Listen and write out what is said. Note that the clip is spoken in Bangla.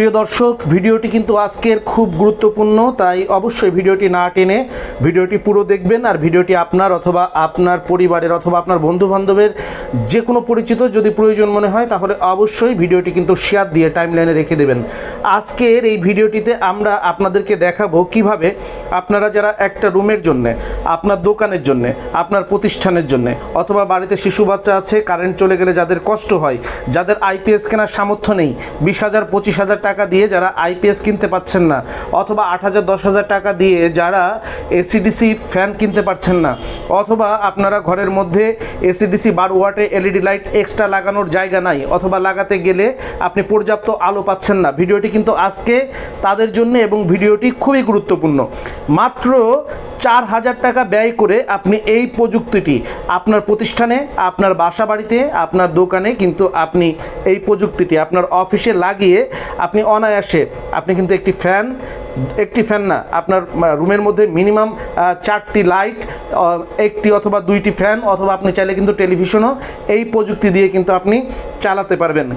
প্রিয় দর্শক ভিডিওটি কিন্তু আজকের খুব গুরুত্বপূর্ণ তাই অবশ্যই ভিডিওটি না টেনে ভিডিওটি পুরো দেখবেন আর ভিডিওটি আপনার অথবা আপনার পরিবারের অথবা আপনার বন্ধু বান্ধবের যে কোনো পরিচিত যদি প্রয়োজন মনে হয়, তাহলে অবশ্যই ভিডিওটি কিন্তু শেয়ার দিয়ে টাইমলাইনে রেখে দেবেন। আজকের এই ভিডিওটিতে আমরা আপনাদেরকে দেখাবো কীভাবে আপনারা যারা একটা রুমের জন্য, আপনার দোকানের জন্য, আপনার প্রতিষ্ঠানের জন্য, অথবা বাড়িতে শিশু বাচ্চা আছে কারেন্ট চলে গেলে যাদের কষ্ট হয়, যাদের আইপিএস কেনার সামর্থ্য নেই, বিশ হাজার, পঁচিশ হাজার টাকা দিয়ে যারা আইপিএস কিনতে পাচ্ছেন না, অথবা আট হাজার, দশ হাজার টাকা দিয়ে যারা এসিডিসি ফ্যান কিনতে পারছেন না। অথবা আপনারা ঘরের মধ্যে এসিডিসি বারো ওয়াটে এলইডি লাইট এক্সট্রা লাগানোর জায়গা নাই, অথবা লাগাতে গেলে আপনি পর্যাপ্ত আলো পাচ্ছেন না। ভিডিওটি কিন্তু আজকে তাদের জন্য এবং ভিডিওটি খুবই গুরুত্বপূর্ণ। মাত্র চার হাজার টাকা ব্যয় করে আপনি এই প্রযুক্তিটি আপনার প্রতিষ্ঠানে, আপনার বাসা বাড়িতে আপনার দোকানে কিন্তু আপনি এই প্রযুক্তিটি আপনার অফিসে লাগিয়ে আপনি অনায়াসে আপনি কিন্তু একটি ফ্যান একটি ফ্যান না, আপনার রুমের মধ্যে মিনিমাম চারটি লাইট একটি অথবা দুইটি ফ্যান অথবা আপনি চাইলে কিন্তু টেলিভিশনও এই প্রযুক্তি দিয়ে কিন্তু আপনি চালাতে পারবেন।